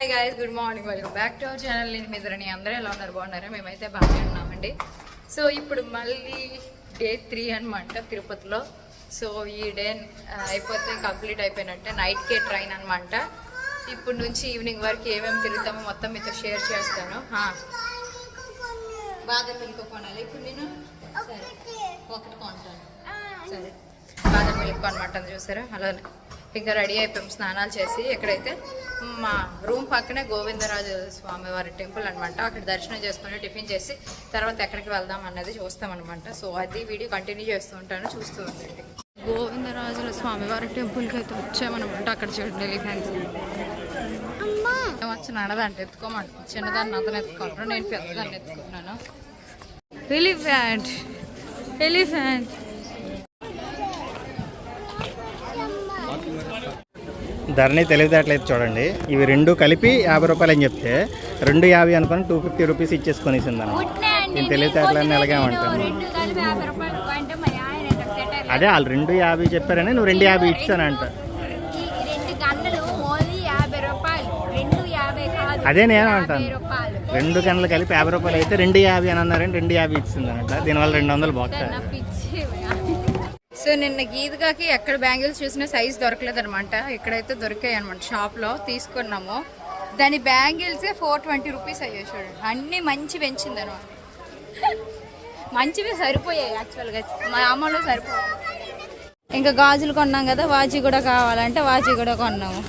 Hi guys good morning welcome back to our channel నేను మిత్రని అందరూ ఎలా ఉన్నారు? బాగున్నారా? మేమైతే బాగానే ఉన్నామండి. సో ఇప్పుడు మళ్ళీ డే త్రీ అనమాట తిరుపతిలో. సో ఈ డే అయిపోతే కంప్లీట్ అయిపోయినట్టే నైట్కే ట్రైన్ అనమాట ఇప్పుడు నుంచి ఈవినింగ్ వరకు ఏమేమి తిరుగుతామో మొత్తం మీతో షేర్ చేస్తాను. బాదం మిల్క్ కొనాలి ఇప్పుడు నేను సరే ఒకటి. కొంటాను. సరే. బాదం మిల్క్ అనమాట చూసారా? అలా ఇంకా రెడీ అయిపోయాం. స్నానాలు చేసి ఎక్కడైతే మా రూమ్ పక్కనే గోవిందరాజు స్వామి వారి టెంపుల్ అనమాట అక్కడ దర్శనం చేసుకుని టిఫిన్ చేసి తర్వాత ఎక్కడికి వెళ్దాం అన్నది చూస్తాం అనమాట సో అది వీడియో కంటిన్యూ చేస్తూ ఉంటాను చూస్తూ ఉండండి. గోవిందరాజుల స్వామివారి టెంపుల్కి అయితే వచ్చామన్నమాట అక్కడ చూడండి ఎలిఫెంట్స్. వచ్చి నడదంటే ఎత్తుకోమంట. చిన్నదాన్ని అతను ఎత్తుకుంటాను నేను పెద్దదాన్ని ఎత్తుకున్నాను ఎలిఫెంట్ ఎలిఫెంట్ ధరని తెలివితేటలేదు చూడండి. ఇవి రెండు కలిపి యాభై రూపాయలు అని చెప్తే రెండు యాభై అనుకొని టూ ఫిఫ్టీ రూపీస్ ఇచ్చేసుకొనేసింది అనమాట నేను తెలివితేటలన్నీ అలాగే ఉంటాను అదే వాళ్ళు రెండు యాభై చెప్పారని నువ్వు రెండు యాభై ఇచ్చానంట. అదే నేను అంటాను. రెండు గంటలు కలిపి యాభై రూపాయలు అయితే రెండు యాభై అని అన్నారని రెండు యాభై ఇచ్చింది అనమాట దీనివల్ల రెండు వందలు పిచ్చి సో నిన్న గీతగాకి ఎక్కడ బ్యాంగిల్స్ చూసినా సైజ్ దొరకలేదు అనమాట ఇక్కడైతే దొరికాయి అనమాట షాప్లో తీసుకున్నాము. దాని బ్యాంగిల్సే ఫోర్ ట్వంటీ రూపీస్ అయ్యాయి చూడండి అన్నీ మంచి పెంచింది అనమాట మంచివి సరిపోయాయి యాక్చువల్గా మా అమ్మలో సరిపోయాయి ఇంకా గాజులు కొన్నాం కదా వాచి కూడా కావాలంటే వాచి కూడా కొన్నాము.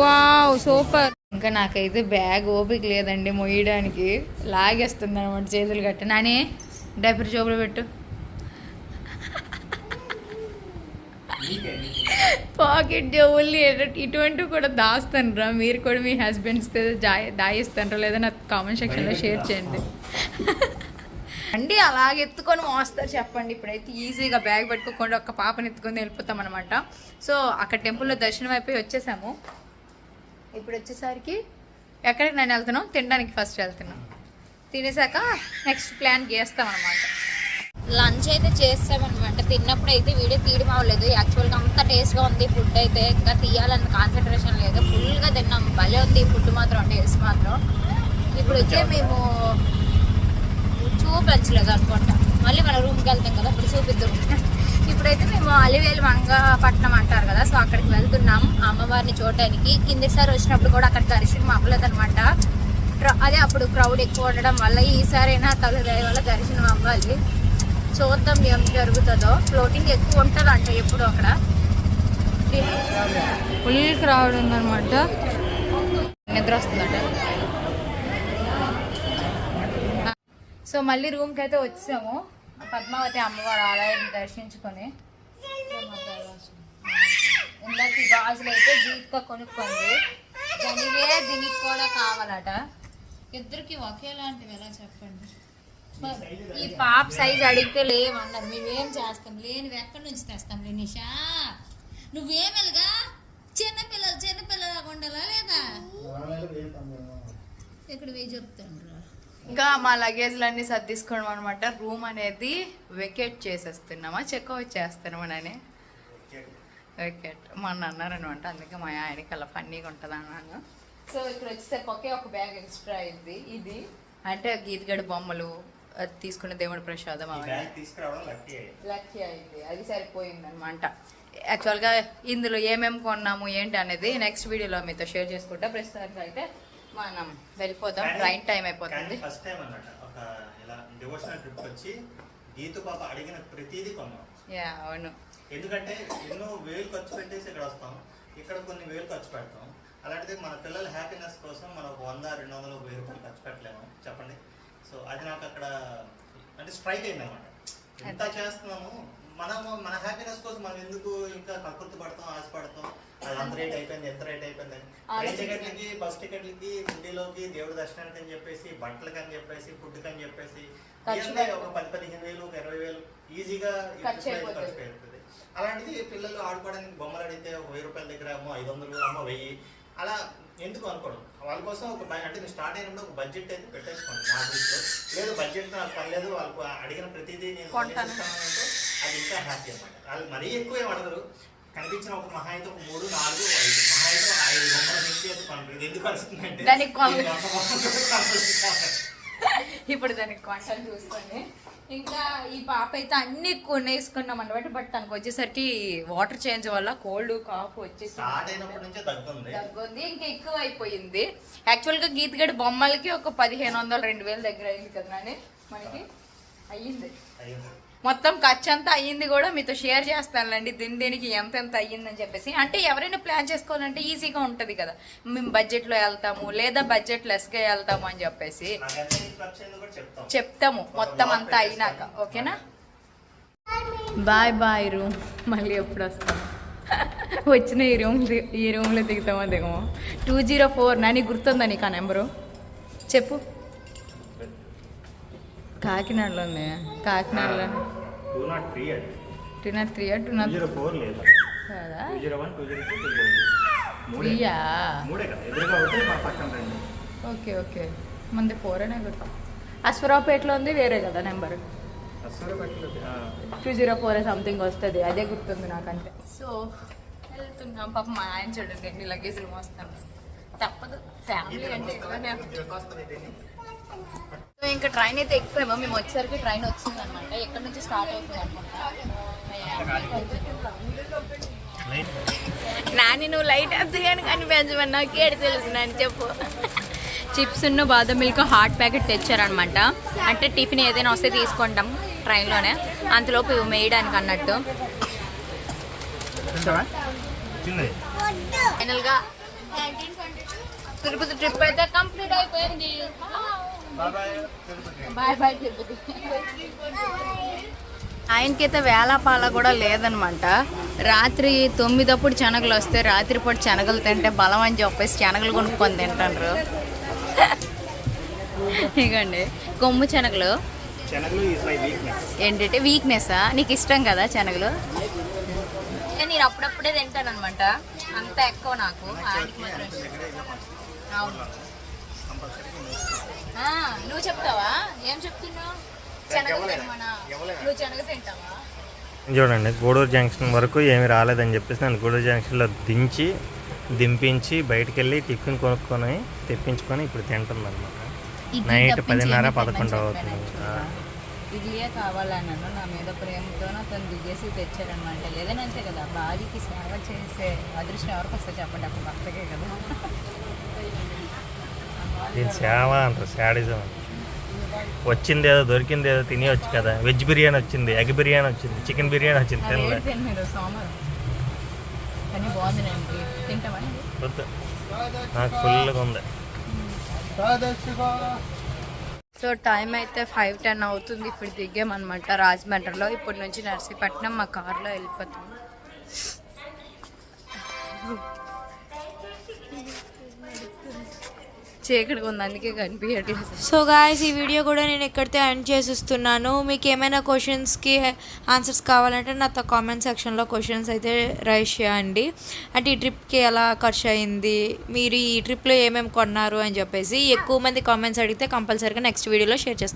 వావ్ సూపర్ ఇంకా నాకైతే బ్యాగ్ ఓపిక లేదండి మొయ్యడానికి. లాగేస్తుంది అనమాట చేతులు కట్టి. నాని డైపర్ జోబులు పెట్టు. పాకెట్ జోబుల్ని ఎట- ఇటువంటివి కూడా దాస్తానరా. మీరు కూడా మీ హస్బెండ్స్ దాయిస్తానరా. లేదా నాకు కామెంట్ సెక్షన్లో షేర్ చేయండి. అండి అలాగ ఎత్తుకొని మోస్తారు చెప్పండి. ఇప్పుడైతే ఈజీగా బ్యాగ్ పెట్టుకోకుండా ఒక పాపని ఎత్తుకొని వెళ్ళిపోతాం అనమాట సో అక్కడ టెంపుల్లో దర్శనం అయిపోయి వచ్చేసాము. ఇప్పుడు వచ్చేసరికి ఎక్కడికి నేను వెళ్తున్నాం తినడానికి ఫస్ట్ వెళ్తున్నాం తినేసాక నెక్స్ట్ ప్లాన్ గీస్తాం అనమాట లంచ్ అయితే చేస్తామన్నమాట. తిన్నప్పుడు అయితే వీడియో తీయడం అవ్వలేదు. యాక్చువల్గా అంత టేస్ట్గా ఉంది ఫుడ్ అయితే. ఇంకా తీయాలన్న కాన్సన్ట్రేషన్ లేదు. ఫుల్గా తిన్నాం. భలే ఉంది ఫుడ్ మాత్రం టేస్ట్ మాత్రం. ఇప్పుడు వచ్చే మేము చూపించలేదు అనుకుంటా. మళ్ళీ మన రూమ్కి వెళ్తాం కదా ఇప్పుడు చూపిద్దాం ఇప్పుడైతే మేము అలివేలు మంగపట్నం అంటారు కదా సో అక్కడికి వెళ్తున్నాం. అమ్మవారిని చూడడానికి కిందిసారి వచ్చినప్పుడు కూడా అక్కడ దర్శనం అవ్వలేదు అనమాట అదే అప్పుడు క్రౌడ్ ఎక్కువ ఉండడం వల్ల ఈసారైనా తల్లి వల్ల దర్శనం అవ్వాలి. చూద్దాం ఏం జరుగుతుందో. ఫ్లోటింగ్ ఎక్కువ ఉంటుందంట ఎప్పుడు అక్కడ. ఫుల్ క్రౌడ్ ఉందన్నమాట నిద్ర వస్తుందట. సో మళ్ళీ రూమ్కి అయితే వచ్చాము. పద్మావతి అమ్మవారి ఆలయాన్ని దర్శించుకొని. ఇందాక గాజులు అయితే గీతగా కొనుక్కుంది. దానివే దీనికి కూడా కావాలట. ఇద్దరికి ఒకేలాంటివి ఎలా చెప్పండి? ఈ పాప సైజ్ అడిగితే లేవన్నారు మేమేం చేస్తాం? లేనివి ఎక్కడి నుంచి తెస్తాం లే నిషా? నువ్వేమెలుగా? చిన్నపిల్లలు చిన్నపిల్లలాగా ఉండాలా లేదా? ఇక్కడ వేయి చెప్తాను ఇంకా మా లగేజ్లన్నీ సర్దిసుకోవడం అనమాట రూమ్ అనేది వెకేట్ చేసేస్తున్నామా? చెక్అవుట్ చేస్తున్నామని వెకేట్. మొన్న అన్నారనమాట. అందుకే మా ఆయనకి అలా ఫన్నీగా ఉంటుంది అన్నాను. సో ఇక్కడ వచ్చేసరికి ఒకే ఒక బ్యాగ్ ఎక్స్ట్రా అయింది. ఇది అంటే గీతగడ బొమ్మలు అది తీసుకున్న దేవుడి ప్రసాదం అవన్నీ. లక్కీ అయింది. అది సరిపోయింది అనమాట యాక్చువల్గా ఇందులో ఏమేమి కొన్నాము ఏంటి అనేది నెక్స్ట్ వీడియోలో మీతో షేర్ చేసుకుంటా. ప్రస్తుతానికి అయితే మనం వెళ్ళిపోదాం. ట్రైన్ టైం అయిపోతుంది. ఫస్ట్ టైం అన్నమాట. ఒక ఇలా డివోషనల్ ట్రిప్ వచ్చి గీతు పాప అడిగిన ప్రతిదీ కొన్నాం. యా అవును. ఎందుకంటే ఎన్నో వేలు ఖర్చు పెట్టేసి ఇక్కడ వస్తాం. ఇక్కడ కొన్ని వేలు ఖర్చు పెడతాం. అలాంటిది మన పిల్లల హ్యాపీనెస్ కోసం మనం వంద రెండు వందలు వెయ్యి రూపాయలు ఖర్చు చెప్పండి సో అది నాకు అక్కడ అంటే స్ట్రైక్ అయింది అనమాట ఎంత చేస్తున్నాము మనము మన హ్యాపీనెస్ కోసం మనం ఎందుకు ఇంకా కకృతి పడతాం ఆశపడతాం? అది అంత రేట్ అయిపోయింది ఎంత రేట్ అయిపోయింది అని. టికెట్లకి బస్ టికెట్లకి హుండీలోకి దేవుడి దర్శనానికి అని చెప్పేసి బట్టలకి అని చెప్పేసి ఫుడ్కి అని చెప్పేసి ఒక పది పదిహేను వేలు ఒక ఇరవై వేలు ఈజీగా. ఖర్చు అయిపోతుంది. అలాంటిది పిల్లలు ఆడుకోవడానికి బొమ్మలు అడిగితే ఒక వెయ్యి రూపాయల దగ్గర అమ్మో ఐదు వందలు అమ్మో వెయ్యి. అలా ఎందుకు అనుకోవడం వాళ్ళ కోసం ఒక అంటే నేను స్టార్ట్ అయినప్పుడు ఒక బడ్జెట్ అయితే పెట్టేసుకోండి నా దృష్టిలో లేదు బడ్జెట్ నాకు పర్లేదు వాళ్ళకు అడిగిన ప్రతిదీ నేను అంటే అది ఇంకా హ్యాపీ అనమాట వాళ్ళు మరీ ఎక్కువ ఏం అడగరు. కనిపించిన ఒక మహా అయితే ఒక మూడు నాలుగు ఐదు. మహా అయితే ఐదు బొమ్మల నుంచి అయితే ఇది ఎందుకు వస్తుందంటే. ఇప్పుడు దానికి కొంటలు చూసుకోండి. ఇంకా ఈ పాప అయితే అన్ని కొనేసుకున్నాం అనమాట బట్ తనకు వచ్చేసరికి వాటర్ చేంజ్ వల్ల కోల్డ్ కాఫ్ వచ్చేసి తగ్గుంది. ఇంకా ఎక్కువ అయిపోయింది యాక్చువల్గా గీతగడి బొమ్మలకి ఒక పదిహేను వందలు రెండు వేలు దగ్గర అయింది కదా మనకి? అయ్యింది. మొత్తం ఖర్చు అంతా అయ్యింది కూడా మీతో షేర్ చేస్తానులేండి. దీని దీనికి ఎంత ఎంత అయ్యిందని చెప్పేసి. అంటే ఎవరైనా ప్లాన్ చేసుకోవాలంటే ఈజీగా ఉంటుంది కదా. మేము బడ్జెట్లో వెళ్తాము లేదా బడ్జెట్ లెస్గా వెళ్తాము అని చెప్పేసి. చెప్తాము. మొత్తం అంతా అయినాక. ఓకేనా? బాయ్ బాయ్ రూమ్ మళ్ళీ ఎప్పుడు వస్తాము వచ్చిన ఈ రూమ్ ఈ రూమ్లో దిగుతామో దిగమో. టూ జీరో ఫోర్ నాని గుర్తుందా నీకు ఆ నెంబరు? చెప్పు. కాకినాడలో టూ నాట్ త్రీ అండి two nought three two two nought zero four లేదు. కదా? Two zero one two zero two two zero two మూడే త్రీయా మూడే కదా. ఎదురుగా ఒకటి మా పక్కన రెండు. Okay okay. మంది ఫోర్ అనే గుర్తు. అశ్వరావుపేటలో ఉంది వేరే కదా number. Two zero four something వస్తుంది అదే గుర్తుంది నాకంటే. సో వెళ్తున్నాం. పాప మా ఆయన చూడండి ఎన్ని లగేజ్లు మోస్తాను తప్పదు. ఫ్యామిలీ అంటే. సో ఇంకా ట్రైన్ అయితే ఎక్కువేమో. మేము వచ్చేసరికి ట్రైన్ వచ్చింది అనమాట ఎక్కడి నుంచి స్టార్ట్ అవుతుంది నాని నువ్వు లైట్ అద్దగాని కనిపించమని నాకు ఏడు తెలుసు నాని చెప్పు. చిప్స్ ఉన్న బాదం మిల్క్ హాట్ ప్యాకెట్ తెచ్చారనమాట అంటే టిఫిన్ ఏదైనా వస్తే తీసుకుంటాం ట్రైన్లోనే అంతలోపు ఇవి వేయడానికి అన్నట్టు. ఫైనల్గా తిరుపతి ట్రిప్ అయితే కంప్లీట్ అయిపోయింది. ఆయనకైతే వేలాపాల కూడా లేదనమాట. రాత్రి తొమ్మిదప్పుడు శనగలు వస్తే రాత్రిపూట శనగలు తింటే బలం అని చెప్పేసి శనగలు కొనుక్కొని తింటారు ఇగండి కొమ్ము శనగలు. ఏంటంటే వీక్నెస్సా నీకు ఇష్టం కదా శనగలు? నేను అప్పుడప్పుడే తింటాను అనమాట అంత ఎక్కువ నాకు. ఆయనకి మాత్రం ఇష్టం. అవును. నువ్వు చెప్తావా? ఏం చెప్తున్నావు? శనగ తినమనా? నువ్వు శనగ తింటావా? చూడండి గూడూరు జంక్షన్ వరకు ఏమి రాలేదని చెప్పేసి నన్ను గూడూరు జంక్షన్లో దించి దింపించి బయటికి వెళ్ళి టిఫిన్ కొనుక్కొని తెప్పించుకొని ఇప్పుడు తింటుంది అనమాట నైట్ పదిన్నర పదకొండు అవుతుంది. ఇడ్లీయే కావాలన్నాను నా మీద ప్రేమతో అతను దిగేసి తెచ్చారనమాట ఏదైనా అంతే కదా భార్యకి సేవ చేసే అదృష్టం ఎవరికి వస్తే చెప్పండి అప్పుడు భర్తకే కదా. దీని సేవ అంటారు శాడిజం. వచ్చింది ఏదో దొరికింది ఏదో తినేయచ్చు కదా. వెజ్ బిర్యానీ వచ్చింది ఎగ్ బిర్యానీ వచ్చింది చికెన్ బిర్యానీ వచ్చింది వద్దు. నాకు ఫుల్గా ఉంది. సో టైం అయితే ఫైవ్ టెన్ అవుతుంది ఇప్పుడు దిగామన్నమాట రాజమండ్రిలో. ఇప్పటి నుంచి నర్సీపట్నం మా కార్లో వెళ్ళిపోతాం. చీకటిగా ఉంది అందుకే కనిపించట్లేదు సో గాయస్ ఈ వీడియో కూడా నేను ఎక్కడితే ఎండ్ చేసిస్తున్నాను. మీకు ఏమైనా క్వశ్చన్స్కి ఆన్సర్స్ కావాలంటే నాతో కామెంట్ సెక్షన్లో క్వశ్చన్స్ అయితే రైస్ చేయండి. అంటే ఈ ట్రిప్కి ఎలా ఖర్చు అయింది మీరు ఈ ట్రిప్లో ఏమేమి కొన్నారు అని చెప్పేసి ఎక్కువ మంది కామెంట్స్ అడిగితే కంపల్సరీగా నెక్స్ట్ వీడియోలో షేర్ చేస్తాను